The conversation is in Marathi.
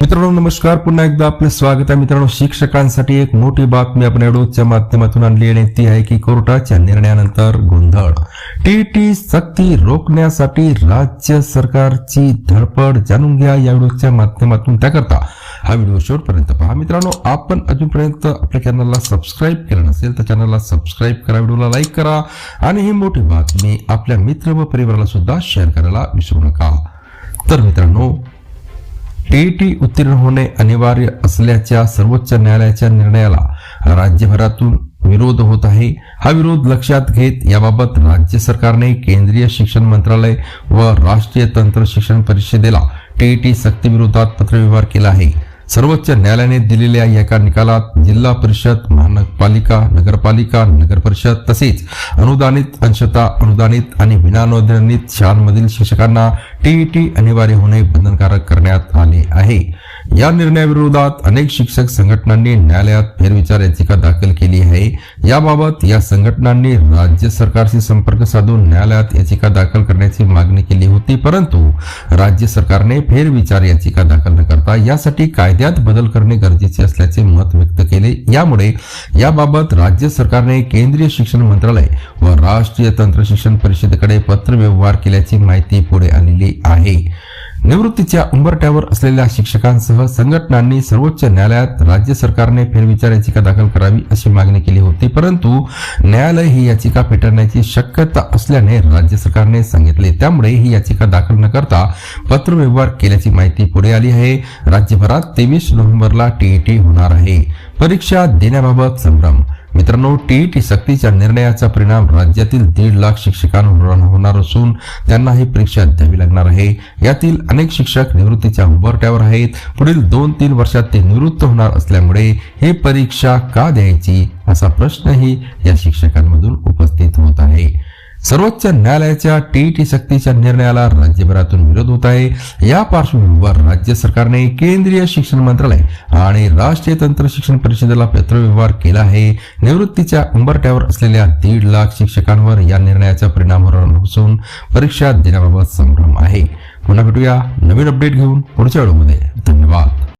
मित्रांनो नमस्कार. पुन्हा एकदा आपलं स्वागत आहे. मित्रांनो शिक्षकांसाठी एक मोठी बातमी आपण एवढोच्या माध्यमातून आणली आणि ती आहे की कोर्टाच्या निर्णयानंतर गोंधळ. टीटी सक्ती रोखण्यासाठी राज्य सरकारची धडपड जाणून घ्या या व्हिडिओच्या माध्यमातून. त्याकरता हा व्हिडिओ शेवटपर्यंत पहा. मित्रांनो आपण अजूनपर्यंत आपल्या चॅनलला सबस्क्राईब केलं नसेल तर चॅनलला सबस्क्राईब करा. व्हिडिओला लाईक करा आणि ही मोठी बातमी आपल्या मित्र व परिवाराला सुद्धा शेअर करायला विसरू नका. तर मित्रांनो टीईटी उत्तीर्ण होणे अनिवार्य असल्याच्या सर्वोच्च न्यायालयाच्या निर्णयाला राज्यभरातून विरोध होत आहे. हा विरोध लक्षात घेत याबाबत राज्य सरकारने केंद्रीय शिक्षण मंत्रालय व राष्ट्रीय तंत्र शिक्षण परिषदेला टीईटी सक्तीविरोधात पत्रव्यवहार केला आहे. सर्वोच्च न्यायालयाने दिलेल्या एका निकालात जिल्हा परिषद महानगरपालिका नगरपालिका नगर परिषद तसेच अनुदानित अंशता अनुदानित आणि विनानुदानित शाळांमधील शिक्षकांना टीईटी अनिवार्य होणे बंधनकारक करण्यात आले आहे. या निर्णयाविरोधात अनेक शिक्षक संघटनांनी न्यायालयात फेरविचार याचिका दाखल केली आहे. याबाबत या संघटनांनी राज्य सरकारशी संपर्क साधून न्यायालयात याचिका दाखल करण्याची मागणी केली होती परंतु राज्य सरकारने फेरविचार याचिका दाखल न करता यासाठी कायद्यात बदल करणे गरजेचे असल्याचे मत व्यक्त केले. यामुळे याबाबत राज्य सरकारने केंद्रीय शिक्षण मंत्रालय व राष्ट्रीय तंत्र शिक्षण परिषदेकडे पत्रव्यवहार केल्याची माहिती पुढे आलेली आहे. निवृत्तीच्या उंबरट्यावर असलेल्या शिक्षकांसह संघटनांनी सर्वोच्च न्यायालयात राज्य सरकारने फेरविचार याचिका दाखल करावी अशी मागणी केली होती. परंतु न्यायालय ही याचिका फेटाळण्याची शक्यता असल्याने राज्य सरकारने सांगितले. त्यामुळे ही याचिका दाखल न करता पत्रव्यवहार केल्याची माहिती पुढे आली आहे. राज्यभरात तेवीस नोव्हेंबरला टीईटी होणार आहे. परीक्षा देण्याबाबत संभ्रम मित्रांनो टीईटी सक्तीच्या निर्णयाचा परिणाम राज्यातील दीड लाख शिक्षकांवर होणार असून त्यांना ही परीक्षा द्यावी लागणार आहे. यातील अनेक शिक्षक निवृत्तीच्या उंबरट्यावर आहेत. पुढील दोन तीन वर्षात ते निवृत्त होणार असल्यामुळे ही परीक्षा का द्यायची असा प्रश्नही या शिक्षकांमधून उपस्थित सर्वोच्च न्यायालयाच्या टीईटी सक्तीच्या निर्णयाला राज्यभरातून विरोध होत आहे. या पार्श्वभूमीवर राज्य सरकारने केंद्रीय शिक्षण मंत्रालय आणि राष्ट्रीय तंत्र शिक्षण परिषदेला पत्रव्यवहार केला आहे. निवृत्तीच्या उंबरट्यावर असलेल्या दीड लाख शिक्षकांवर या निर्णयाचा परिणाम होणार असून परीक्षा देण्याबाबत संभ्रम आहे. पुन्हा भेटूया नवीन अपडेट घेऊन पुढच्या वेळेमध्ये. धन्यवाद.